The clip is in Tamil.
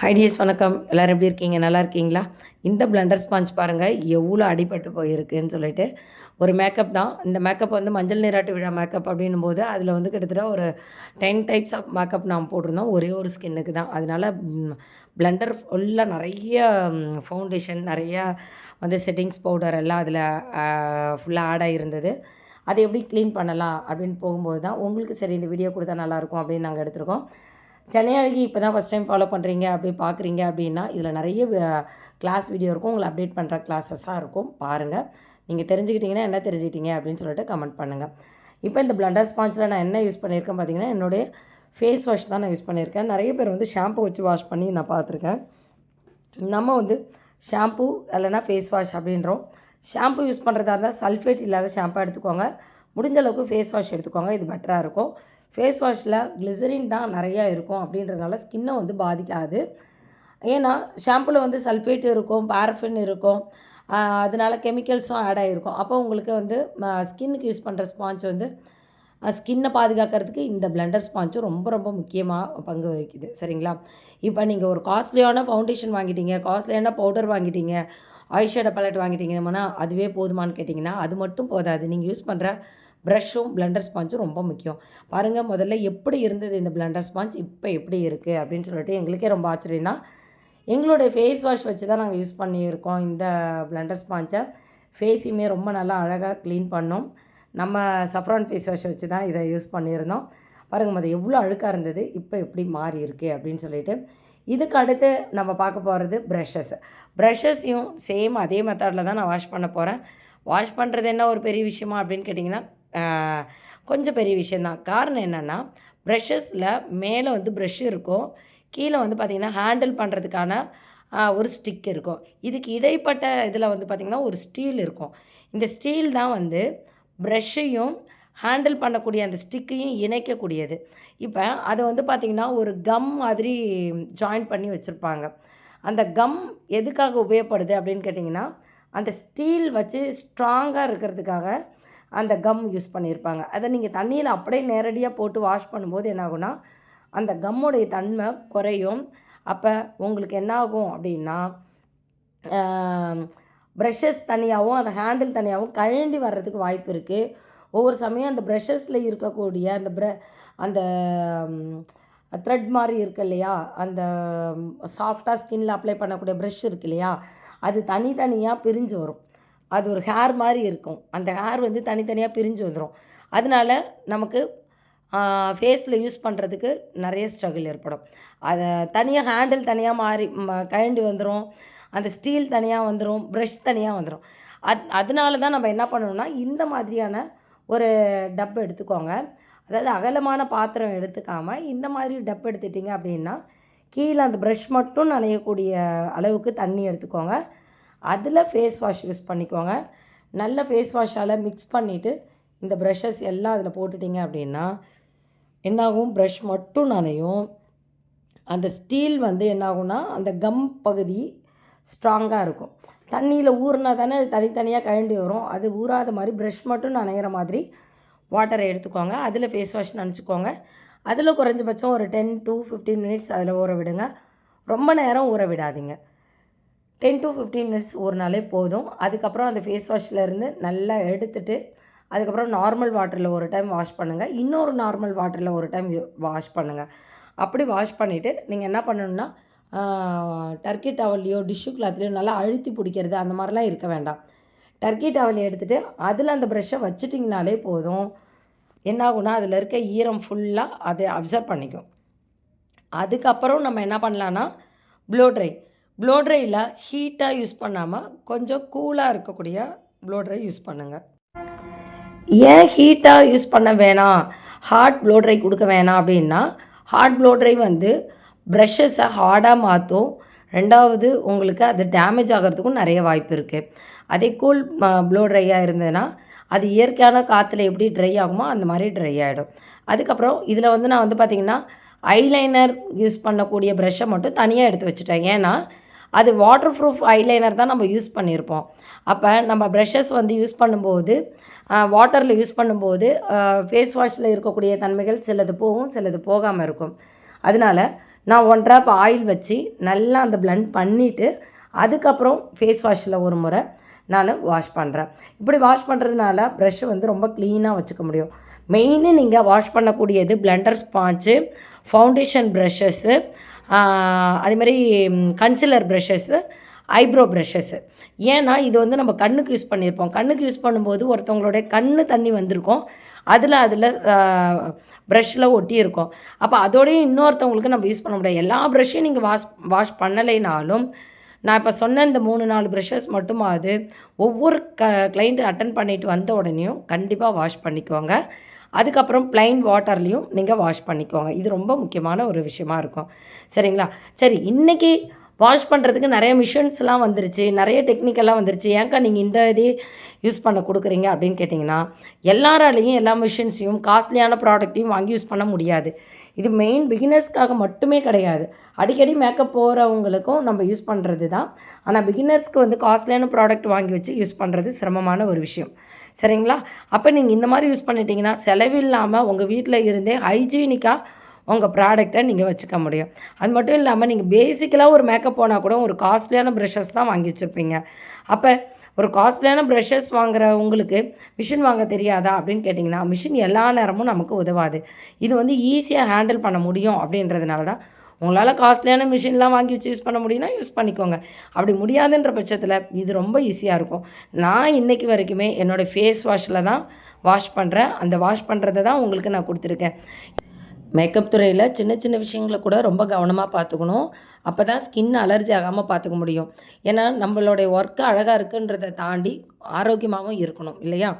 ஹைடியஸ் வணக்கம். எல்லோரும் எப்படி இருக்கீங்க? நல்லா இருக்கீங்களா? இந்த பிளண்டர் ஸ்பாஞ்ச் பாருங்கள் எவ்வளோ அடிபட்டு போயிருக்குன்னு சொல்லிட்டு. ஒரு மேக்கப் தான். இந்த மேக்கப் வந்து மஞ்சள் நீராட்டு விழா மேக்கப் அப்படின்னும் போது அதில் வந்து கிட்டத்தட்ட ஒரு டென் டைப்ஸ் ஆஃப் மேக்கப் நான் போட்டிருந்தோம். ஒரே ஒரு ஸ்கின்னுக்கு தான். அதனால பிளண்டர் ஃபுல்லாக நிறைய ஃபவுண்டேஷன் நிறையா வந்து செட்டிங்ஸ் பவுடர் எல்லாம் அதில் ஃபுல்லாக ஆட் ஆகிருந்தது அதை எப்படி க்ளீன் பண்ணலாம் அப்படின்னு போகும்போது தான் உங்களுக்கு சரி இந்த வீடியோ கொடுத்தா நல்லாயிருக்கும் அப்படின்னு நாங்கள் எடுத்திருக்கோம். சென்னை அழகி இப்போ தான் ஃபஸ்ட் டைம் ஃபாலோ பண்ணுறீங்க அப்படி பார்க்குறீங்க அப்படின்னா இதில் நிறைய கிளாஸ் வீடியோ இருக்கும். உங்களை அப்டேட் பண்ணுற கிளாஸஸாக இருக்கும். பாருங்கள் நீங்கள் தெரிஞ்சுக்கிட்டீங்கன்னா என்ன தெரிஞ்சுக்கிட்டீங்க அப்படின்னு சொல்லிட்டு கமெண்ட் பண்ணுங்கள் இப்போ இந்த பிளண்டர் ஸ்பாஞ்சில் நான் என்ன யூஸ் பண்ணியிருக்கேன் பார்த்தீங்கன்னா என்னுடைய ஃபேஸ் வாஷ் தான் நான் யூஸ் பண்ணியிருக்கேன் நிறைய பேர் வந்து ஷாம்பு வச்சு வாஷ் பண்ணி நான் பார்த்துருக்கேன் நம்ம வந்து ஷாம்பு இல்லைன்னா ஃபேஸ் வாஷ் அப்படின்றோம். ஷாம்பு யூஸ் பண்ணுறதா இருந்தால் சல்ஃபேட் இல்லாத ஷாம்பாக எடுத்துக்கோங்க. முடிஞ்ச அளவுக்கு ஃபேஸ் வாஷ் எடுத்துக்கோங்க. இது பெட்டராக இருக்கும். ஃபேஸ் வாஷில் கிளிசரின் தான் நிறையா இருக்கும் அப்படின்றதுனால ஸ்கின்னை வந்து பாதிக்காது. ஏன்னா ஷாம்பில் வந்து சல்ஃபேட் இருக்கும் பாரஃபின் இருக்கும். அதனால கெமிக்கல்ஸும் ஆட் ஆகிருக்கும் அப்போ உங்களுக்கு வந்து ஸ்கின்னுக்கு யூஸ் பண்ணுற ஸ்பாஞ்ச் வந்து ஸ்கின்னை பாதுகாக்கிறதுக்கு இந்த பிளண்டர் ஸ்பாஞ்சும் ரொம்ப ரொம்ப முக்கியமாக பங்கு வகிக்குது. சரிங்களா? இப்போ நீங்கள் ஒரு காஸ்ட்லியான ஃபவுண்டேஷன் வாங்கிட்டீங்க காஸ்ட்லியான பவுடர் வாங்கிட்டீங்க ஐஷேடோ பேலட் வாங்கிட்டீங்கன்னா அதுவே போதுமான்னு கேட்டிங்கன்னா அது மட்டும் போதாது. நீங்கள் யூஸ் பண்ணுற ப்ரஷ்ஷும் பிளண்டர் ஸ்பாஞ்சும் ரொம்ப முக்கியம். பாருங்கள் முதல்ல எப்படி இருந்தது இந்த பிளண்டர் ஸ்பாஞ்ச் இப்போ எப்படி இருக்குது அப்படின்னு சொல்லிட்டு எங்களுக்கே ரொம்ப ஆச்சரியம் தான். எங்களுடைய ஃபேஸ் வாஷ் வச்சு தான் நாங்கள் யூஸ் பண்ணியிருக்கோம் இந்த பிளண்டர் ஸ்பாஞ்சை ஃபேஸையுமே ரொம்ப நல்லா அழகாக க்ளீன் பண்ணோம். நம்ம சஃப்ரான் ஃபேஸ் வாஷ் வச்சு தான் இதை யூஸ் பண்ணியிருந்தோம். பாருங்கள் அது எவ்வளோ அழுக்காக இருந்தது இப்போ எப்படி மாறி இருக்குது அப்படின்னு சொல்லிட்டு. இதுக்கு அடுத்து நம்ம பார்க்க போகிறது ப்ரஷஸ் ப்ரஷஸையும் சேம் அதே மெத்தடில் தான் நான் வாஷ் பண்ண போகிறேன் வாஷ் பண்ணுறது என்ன ஒரு பெரிய விஷயமா அப்படின்னு கேட்டிங்கன்னா கொஞ்சம் பெரிய விஷயந்தான் காரணம் என்னென்னா ப்ரெஷஸில் மேலே வந்து ப்ரெஷ் இருக்கும். கீழே வந்து பார்த்திங்கன்னா ஹேண்டில் பண்ணுறதுக்கான ஒரு ஸ்டிக் இருக்கும். இதுக்கு இடைப்பட்ட இதில் வந்து பார்த்திங்கன்னா ஒரு ஸ்டீல் இருக்கும். இந்த ஸ்டீல் தான் வந்து ப்ரெஷ்ஷையும் ஹேண்டில் பண்ணக்கூடிய அந்த ஸ்டிக்கையும் இணைக்கக்கூடியது. இப்போ அதை வந்து பார்த்திங்கன்னா ஒரு கம் மாதிரி ஜாயின் பண்ணி வச்சுருப்பாங்க. அந்த கம் எதுக்காக உபயோகப்படுது அப்படின்னு கேட்டிங்கன்னா அந்த ஸ்டீல் வச்சு ஸ்ட்ராங்காக இருக்கிறதுக்காக அந்த கம் யூஸ் பண்ணியிருப்பாங்க. அதை நீங்கள் தண்ணியில் அப்படியே நேரடியாக போட்டு வாஷ் பண்ணும்போது என்னாகும்னா அந்த கம்முடைய தன்மை குறையும். அப்போ உங்களுக்கு என்ன ஆகும் அப்படின்னா ப்ரஷஸ் தனியாகவும் அந்த ஹேண்டில் தனியாகவும் கழண்டி வர்றதுக்கு வாய்ப்பு இருக்குது ஒவ்வொரு சமயம் அந்த ப்ரஷஸில் இருக்கக்கூடிய அந்த ப்ர அந்த த்ரெட் மாதிரி இருக்கு இல்லையா? அந்த சாஃப்டாக ஸ்கின்னில் அப்ளை பண்ணக்கூடிய ப்ரெஷ் இருக்கு இல்லையா? அது தனித்தனியாக பிரிஞ்சு வரும். அது ஒரு ஹேர் மாதிரி இருக்கும். அந்த ஹேர் வந்து தனித்தனியாக பிரிஞ்சு வந்துடும் அதனால நமக்கு ஃபேஸில் யூஸ் பண்ணுறதுக்கு நிறைய ஸ்ட்ரகிள் ஏற்படும். அதை தனியாக ஹேண்டில் தனியாக மாறி கழண்டி வந்துடும் அந்த ஸ்டீல் தனியாக வந்துடும் ப்ரஷ் தனியாக வந்துடும் அத் அதனால தான் நம்ம என்ன பண்ணணும்னா இந்த மாதிரியான ஒரு டப் எடுத்துக்கோங்க. அதாவது அகலமான பாத்திரம் எடுத்துக்காமல் இந்த மாதிரி டப் எடுத்துட்டிங்க அப்படின்னா கீழே அந்த ப்ரஷ் மட்டும் நனையக்கூடிய அளவுக்கு தண்ணி எடுத்துக்கோங்க. அதில் ஃபேஸ் வாஷ் யூஸ் பண்ணிக்கோங்க. நல்ல ஃபேஸ் வாஷால் மிக்ஸ் பண்ணிவிட்டு இந்த ப்ரஷஸ் எல்லாம் அதில் போட்டுட்டிங்க அப்படின்னா என்னாகும்? ப்ரஷ் மட்டும் நனையும். அந்த ஸ்டீல் வந்து என்னாகும்னா அந்த கம் பகுதி ஸ்ட்ராங்காக இருக்கும். தண்ணியில் ஊறினா தானே அது தனித்தனியாக கழண்டி வரும். அது ஊறாத மாதிரி ப்ரஷ் மட்டும் நனைகிற மாதிரி வாட்டரை எடுத்துக்கோங்க. அதில் ஃபேஸ் வாஷ் நினச்சிக்கோங்க. அதில் குறைஞ்சபட்சம் ஒரு டென் டு ஃபிஃப்டீன் மினிட்ஸ் அதில் ஊற விடுங்க. ரொம்ப நேரம் ஊற விடாதீங்க. டென் டு ஃபிஃப்டீன் மினிட்ஸ் ஊறினாலே போதும். அதுக்கப்புறம் அந்த ஃபேஸ் வாஷ்லேருந்து நல்லா எடுத்துட்டு அதுக்கப்புறம் நார்மல் வாட்டரில் ஒரு டைம் வாஷ் பண்ணுங்கள் இன்னொரு நார்மல் வாட்டரில் ஒரு டைம் வாஷ் பண்ணுங்கள் அப்படி வாஷ் பண்ணிவிட்டு நீங்கள் என்ன பண்ணணுன்னா டர்க்கி டவல்லையோ டிஷ்யூ கிளாத்லையோ நல்லா அழுத்தி பிடிக்கிறது அந்த மாதிரிலாம் இருக்க வேண்டாம். டர்க்கி டவல் எடுத்துகிட்டு அதில் அந்த ப்ரெஷ்ஷை வச்சிட்டிங்கனாலே போதும். என்னாகும்னா அதில் இருக்க ஈரம் ஃபுல்லாக அதை அப்சர்வ் பண்ணிக்கும். அதுக்கப்புறம் நம்ம என்ன பண்ணலான்னா ப்ளோ ட்ரை ப்ளோ ட்ரையில் ஹீட்டாக யூஸ் பண்ணாமல் கொஞ்சம் கூலாக இருக்கக்கூடிய ப்ளோ ட்ரை யூஸ் பண்ணுங்கள் ஏன் ஹீட்டாக யூஸ் பண்ண வேணாம்? ஹார்ட் ப்ளோ ட்ரை கொடுக்க வேணாம் அப்படின்னா ஹார்ட் ப்ளோ ட்ரை வந்து ப்ரஷ்ஷஸை ஹார்டாக மாற்றும் ரெண்டாவது உங்களுக்கு அது டேமேஜ் ஆகிறதுக்கும் நிறைய வாய்ப்பு இருக்குது அதே கூல் ப்ளோ ட்ரையாக இருந்ததுன்னா அது இயற்கையான காற்றுல எப்படி ட்ரை ஆகுமோ அந்த மாதிரி ட்ரை ஆகிடும் அதுக்கப்புறம் இதில் வந்து நான் வந்து பார்த்திங்கன்னா ஐலைனர் யூஸ் பண்ணக்கூடிய ப்ரஷ்ஷை மட்டும் தனியாக எடுத்து வச்சுட்டேன். ஏன்னா அது வாட்டர் ப்ரூஃப் ஐலைனர் தான் நம்ம யூஸ் பண்ணியிருப்போம் அப்போ நம்ம ப்ரஷஸ் வந்து யூஸ் பண்ணும்போது வாட்டரில் யூஸ் பண்ணும்போது ஃபேஸ் வாஷில் இருக்கக்கூடிய தன்மைகள் சிலது போகும் சிலது போகாமல் இருக்கும். அதனால் நான் ஒன் ட்ராப் ஆயில் வச்சு நல்லா அந்த பிளண்ட் பண்ணிவிட்டு அதுக்கப்புறம் ஃபேஸ் வாஷில் ஒரு முறை நான் வாஷ் பண்ணுறேன் இப்படி வாஷ் பண்ணுறதுனால ப்ரெஷ்ஷை வந்து ரொம்ப க்ளீனாக வச்சுக்க முடியும். மெயினு நீங்கள் வாஷ் பண்ணக்கூடியது பிளண்டர் ஸ்பாஞ்சு ஃபவுண்டேஷன் ப்ரெஷ்ஷஸ்ஸு அதேமாதிரி கன்சிலர் ப்ரஷஸ்ஸு ஐப்ரோ ப்ரஷஸ்ஸு ஏன்னா இது வந்து நம்ம கண்ணுக்கு யூஸ் பண்ணியிருப்போம் கண்ணுக்கு யூஸ் பண்ணும்போது ஒருத்தவங்களுடைய கண்ணு தண்ணி வந்திருக்கும். அதில் அதில் ப்ரஷ்ஷில் ஒட்டி இருக்கும். அப்போ அதோடய இன்னொருத்தவங்களுக்கு நம்ம யூஸ் பண்ண முடியாது. எல்லா ப்ரஷ்ஷையும் நீங்கள் வாஷ் வாஷ் பண்ணலைனாலும் நான் இப்போ சொன்ன இந்த மூணு நாலு ப்ரஷஸ் மட்டுமாவது ஒவ்வொரு க கிளைண்ட்டு அட்டன் பண்ணிட்டு வந்த உடனேயும் கண்டிப்பாக வாஷ் பண்ணிக்கோங்க. அதுக்கப்புறம் ப்ளைன் வாட்டர்லேயும் நீங்கள் வாஷ் பண்ணிக்கோங்க. இது ரொம்ப முக்கியமான ஒரு விஷயமா இருக்கும். சரிங்களா? சரி இன்றைக்கி வாஷ் பண்ணுறதுக்கு நிறைய மிஷின்ஸ்லாம் வந்துருச்சு. நிறைய டெக்னிக்கெல்லாம் வந்துருச்சு. ஏன்க்கா நீங்கள் இந்த இதே யூஸ் பண்ண கொடுக்குறீங்க அப்படின்னு கேட்டிங்கன்னா எல்லாராலையும் எல்லா மிஷின்ஸையும் காஸ்ட்லியான ப்ராடக்ட்டையும் வாங்கி யூஸ் பண்ண முடியாது. இது மெயின் பிகினர்ஸ்க்காக மட்டுமே கிடையாது. அடிக்கடி மேக்கப் போகிறவங்களுக்கும் நம்ம யூஸ் பண்ணுறது தான். ஆனால் பிகினர்ஸ்க்கு வந்து காஸ்ட்லியான ப்ராடக்ட் வாங்கி வச்சு யூஸ் பண்ணுறது சிரமமான ஒரு விஷயம். சரிங்களா? அப்போ நீங்கள் இந்த மாதிரி யூஸ் பண்ணிட்டீங்கன்னா செலவில்லாமல் உங்கள் வீட்டில் இருந்தே ஹைஜீனிக்காக உங்கள் ப்ராடக்டை நீங்கள் வச்சுக்க முடியும். அது மட்டும் இல்லாமல் நீங்கள் பேசிக்கலாக ஒரு மேக்கப் போனால் கூட ஒரு காஸ்ட்லியான ப்ரஷஸ் தான் வாங்கி வச்சுருப்பீங்க. அப்போ ஒரு காஸ்ட்லியான ப்ரெஷஸ் வாங்குற உங்களுக்கு மிஷின் வாங்க தெரியாதா அப்படின்னு கேட்டிங்கன்னா மிஷின் எல்லா நேரமும் நமக்கு உதவாது. இது வந்து ஈஸியாக ஹேண்டில் பண்ண முடியும் அப்படின்றதுனால தான் உங்களால் காஸ்ட்லியான மிஷின்லாம் வாங்கி வச்சு யூஸ் பண்ண முடியும்னா யூஸ் பண்ணிக்கோங்க. அப்படி முடியாதுன்ற பட்சத்தில் இது ரொம்ப ஈஸியாக இருக்கும். நான் இன்றைக்கி வரைக்குமே என்னோடய ஃபேஸ் வாஷில் தான் வாஷ் பண்ணுறேன் அந்த வாஷ் பண்ணுறதை தான் உங்களுக்கு நான் கொடுத்துருக்கேன். மேக்கப் துறையில் சின்ன சின்ன விஷயங்களை கூட ரொம்ப கவனமாக பார்த்துக்கணும். அப்போ தான் ஸ்கின் அலர்ஜி ஆகாமல் பார்த்துக்க முடியும். ஏன்னா நம்மளுடைய ஒர்க்கு அழகாக இருக்குன்றதை தாண்டி ஆரோக்கியமாகவும் இருக்கணும் இல்லையா?